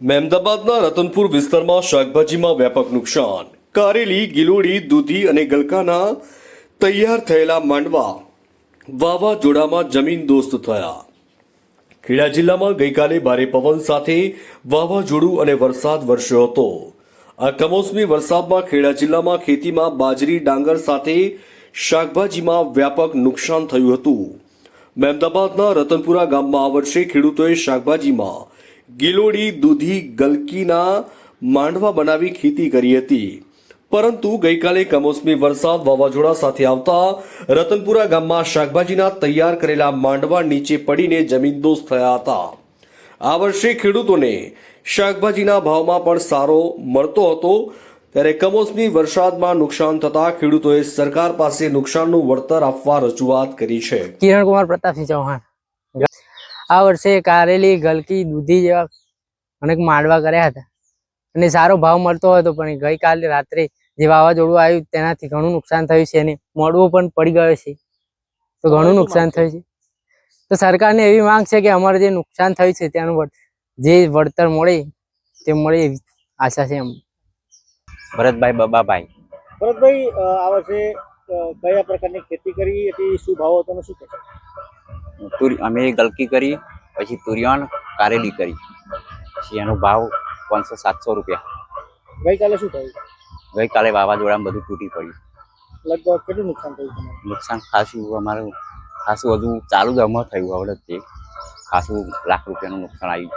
મહેમદાબાદના રતનપુર વિસ્તારમાં શાકભાજીમાં વ્યાપક નુકસાન. કારેલી, ગિલોડી, દૂધી અને ગલકાના તૈયાર થયેલા માંડવા વાવાઝોડામાં જમીન દોસ્ત થયા. ખેડા જિલ્લામાં ગઈકાલે ભારે પવન સાથે વાવાઝોડું અને વરસાદ વરસ્યો હતો. આ કમોસમી વરસાદમાં ખેડા જિલ્લામાં ખેતીમાં બાજરી, ડાંગર સાથે શાકભાજીમાં વ્યાપક નુકસાન થયું હતું. મહેમદાબાદના રતનપુરા ગામમાં આ વર્ષે ખેડૂતોએ શાકભાજીમાં ગિલોડી દૂધી ગલકીના માંડવા બનાવી ખેતી કરી હતી. પરંતુ ગઈકાલે કમોસમી વરસાદ વાવાઝોડા સાથે આવતા રતનપુરા ગામમાં શાકભાજીના તૈયાર કરેલા માંડવા નીચે પડીને જમીનદોસ્ત થયા હતા. આ વર્ષે ખેડૂતોને શાકભાજીના ભાવમાં પણ સારો મળતો હતો. ત્યારે કમોસમી વરસાદમાં નુકસાન થતા ખેડૂતોએ સરકાર પાસે નુકસાનનું વળતર આપવા રજૂઆત કરી છે. કિરણ કુમાર પ્રતાપસિંહ ચૌહાણ. આ વર્ષે કારેલી ગલકી દૂધી જેવા અનેક માંડવા કર્યા હતા. અને સારો ભાવ મળતો હતો પણ ગઈકાલે રાત્રે જે વાવાઝોડું આવ્યું તેનાથી ઘણું નુકસાન થયું છે અને મોડવો પણ પડી ગયો છે. તો ઘણું નુકસાન થયું છે. તો સરકારને એવી માંગ છે કે અમારે જે નુકસાન થયું છે તેનું જે વળતર મળે તે મળે એવી આશા છે એમ ભરતભાઈ બબાભાઈ. ભરતભાઈ આ વર્ષે કયા પ્રકારની ખેતી કરી હતી? શું ભાવ હતો શું કહેશો તુરી અમે ગલકી કરી પછી તુરિયાણ કારેલી કરી. પછી એનો ભાવ પાંચસો સાતસો રૂપિયા. ગઈકાલે શું થયું? ગઈકાલે વાવાઝોડામાં બધું તૂટી પડ્યું. લગભગ કેટલું નુકસાન થયું નુકસાન ખાસું અમારું ખાસું હજુ ચાલુ જ અમર થયું હવે ખાસું લાખ રૂપિયાનું નુકસાન આવ્યું.